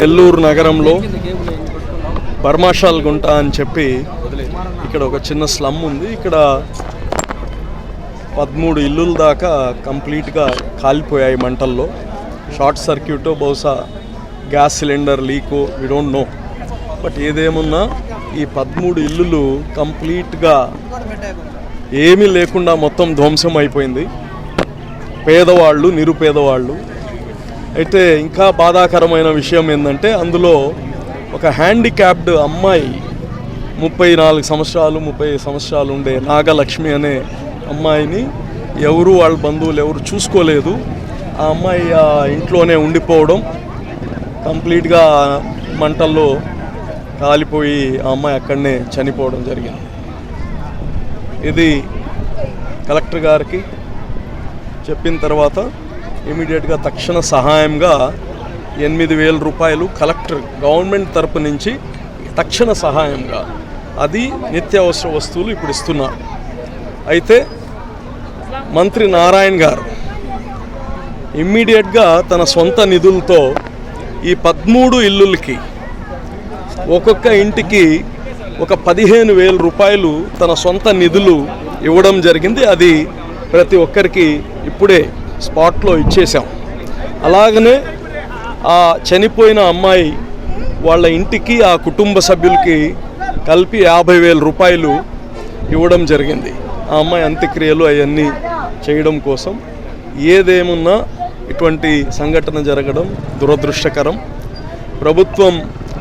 నెల్లూరు నగరంలో బర్మాషాల్ గుంట అని చెప్పి ఇక్కడ ఒక చిన్న స్లమ్ ఉంది. ఇక్కడ పదమూడు ఇల్లుల దాకా కంప్లీట్గా కాలిపోయాయి మంటల్లో. షార్ట్ సర్క్యూట్ బహుశా gas cylinder leak we don't know but ఏదేమున్నా ఈ పదమూడు ఇల్లులు కంప్లీట్గా ఏమీ లేకుండా మొత్తం ధ్వంసం అయిపోయింది. పేదవాళ్ళు నిరుపేదవాళ్ళు. అయితే ఇంకా బాధాకరమైన విషయం ఏంటంటే అందులో ఒక హ్యాండిక్యాప్డ్ అమ్మాయి ముప్పై నాలుగు సంవత్సరాలు ముప్పై సంవత్సరాలు ఉండే నాగలక్ష్మి అనే అమ్మాయిని ఎవరు వాళ్ళ బంధువులు ఎవరు చూసుకోలేదు. ఆ అమ్మాయి ఆ ఇంట్లోనే ఉండిపోవడం కంప్లీట్గా మంటల్లో కాలిపోయి ఆ అమ్మాయి అక్కడనే చనిపోవడం జరిగింది. ఇది కలెక్టర్ గారికి చెప్పిన తర్వాత ఇమీడియట్గా తక్షణ సహాయంగా ఎనిమిది వేల రూపాయలు కలెక్టర్ గవర్నమెంట్ తరపు నుంచి తక్షణ సహాయంగా. అది నిత్యావసర వస్తువులు ఇప్పుడు ఇస్తున్నారు అయితే మంత్రి నారాయణ్ గారు ఇమ్మీడియట్గా తన సొంత నిధులతో ఈ పదమూడు ఇల్లులకి ఒక్కొక్క ఇంటికి ఒక పదిహేను వేల రూపాయలు తన సొంత నిధులు ఇవ్వడం జరిగింది. అది ప్రతి ఒక్కరికి ఇప్పుడే స్పాట్లో ఇచ్చేసాం అలాగనే ఆ చనిపోయిన అమ్మాయి వాళ్ళ ఇంటికి ఆ కుటుంబ సభ్యులకి కలిపి యాభై వేల రూపాయలు ఇవ్వడం జరిగింది. ఆ అమ్మాయి అంత్యక్రియలు అవన్నీ చేయడం కోసం ఏదేమున్నా ఇటువంటి సంఘటన జరగడం దురదృష్టకరం. ప్రభుత్వం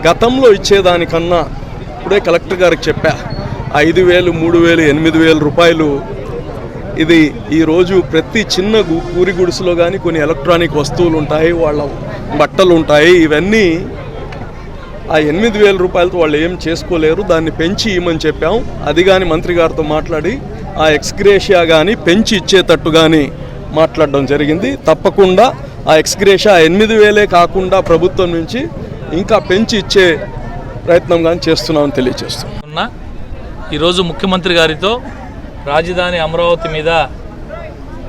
గతంలో ఇచ్చేదానికన్నా ఇప్పుడే కలెక్టర్ గారికి చెప్పా ఐదు వేలు మూడు వేలు ఎనిమిది వేల రూపాయలు ఇది ఈరోజు ప్రతి చిన్న గు- పూరి గుడిసెలో కానీ కొన్ని ఎలక్ట్రానిక్ వస్తువులు ఉంటాయి వాళ్ళ బట్టలు ఉంటాయి. ఇవన్నీ ఆ ఎనిమిది వేల రూపాయలతో వాళ్ళు ఏం చేసుకోలేరు. దాన్ని పెంచి ఇవ్వమని చెప్పాం. అది కానీ మంత్రి గారితో మాట్లాడి ఆ ఎక్స్గ్రేషియా కానీ పెంచి ఇచ్చేటట్టు కానీ మాట్లాడడం జరిగింది. తప్పకుండా ఆ ఎక్స్గ్రేషియా ఎనిమిది వేలే కాకుండా ప్రభుత్వం నుంచి ఇంకా పెంచి ఇచ్చే ప్రయత్నం కానీ చేస్తున్నామని తెలియజేస్తున్నాం. ఈరోజు ముఖ్యమంత్రి గారితో రాజధాని అమరావతి మీద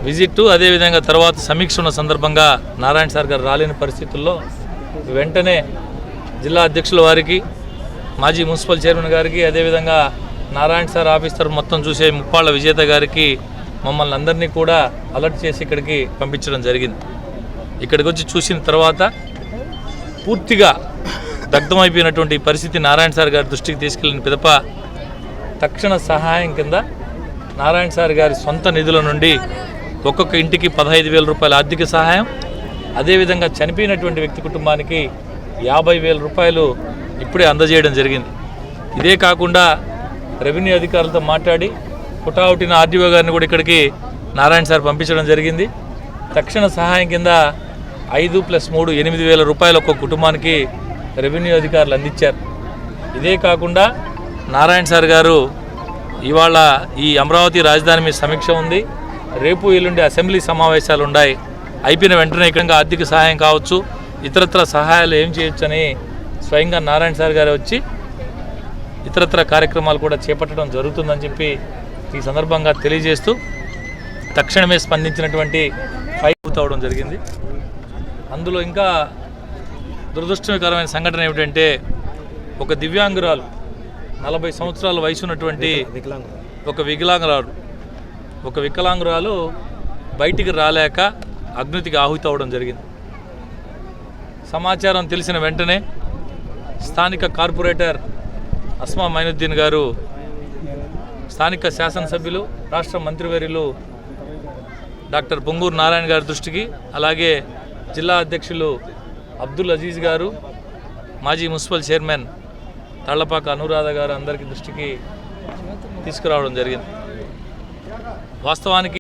విజిట్ అదేవిధంగా తర్వాత సమీక్ష ఉన్న సందర్భంగా నారాయణ సార్ గారు రాలేని పరిస్థితుల్లో వెంటనే జిల్లా అధ్యక్షుల వారికి మాజీ మున్సిపల్ చైర్మన్ గారికి అదేవిధంగా నారాయణ సార్ ఆఫీసర్ మొత్తం చూసే ముప్పాళ్ళ విజేత గారికి మమ్మల్ని అందరినీ కూడా అలర్ట్ చేసి ఇక్కడికి పంపించడం జరిగింది. ఇక్కడికి వచ్చి చూసిన తర్వాత పూర్తిగా దగ్ధమైపోయినటువంటి పరిస్థితి నారాయణ సార్ గారి దృష్టికి తీసుకెళ్ళిన పిదప తక్షణ సహాయం కింద నారాయణ సార్ గారి సొంత నిధుల నుండి ఒక్కొక్క ఇంటికి పదహైదు వేల రూపాయల ఆర్థిక సహాయం అదేవిధంగా చనిపోయినటువంటి వ్యక్తి కుటుంబానికి యాభై వేల రూపాయలు ఇప్పుడే అందజేయడం జరిగింది. ఇదే కాకుండా రెవెన్యూ అధికారులతో మాట్లాడి పుటావుటిన ఆర్డీఓ గారిని కూడా ఇక్కడికి నారాయణ సార్ పంపించడం జరిగింది. తక్షణ సహాయం కింద ఐదు ప్లస్ మూడు ఎనిమిది వేల రూపాయలు ఒక్కొక్క కుటుంబానికి రెవెన్యూ అధికారులు అందించారు. ఇదే కాకుండా నారాయణ సార్ గారు ఇవాళ ఈ అమరావతి రాజధాని మీద సమీక్ష ఉంది. రేపు ఎల్లుండి అసెంబ్లీ సమావేశాలు ఉన్నాయి. అయిపోయిన వెంటనే ఇక్కడ ఆర్థిక సహాయం కావచ్చు. ఇతరత్ర సహాయాలు ఏం చేయొచ్చని స్వయంగా నారాయణ సార్ గారు వచ్చి ఇతరత్ర కార్యక్రమాలు కూడా చేపట్టడం జరుగుతుందని చెప్పి ఈ సందర్భంగా తెలియజేస్తూ తక్షణమే స్పందించినటువంటి ఫైవ్ అవడం జరిగింది. అందులో ఇంకా దురదృష్టకరమైన సంఘటన ఏమిటంటే ఒక దివ్యాంగురాలు నలభై సంవత్సరాల వయసు ఉన్నటువంటి ఒక వికలాంగురాలు. ఒక వికలాంగురాలు బయటికి రాలేక అగ్నితికి ఆహుతి అవ్వడం జరిగింది. సమాచారం తెలిసిన వెంటనే స్థానిక కార్పొరేటర్ అస్మా మైనుద్దీన్ గారు స్థానిక శాసనసభ్యులు రాష్ట్ర మంత్రివర్యులు డాక్టర్ పొంగూరు నారాయణ గారి దృష్టికి అలాగే జిల్లా అధ్యక్షులు అబ్దుల్ అజీజ్ గారు మాజీ మున్సిపల్ చైర్మన్ తళ్ళపాక అనురాధ గారు అందరికీ దృష్టికి తీసుకురావడం జరిగింది. వాస్తవానికి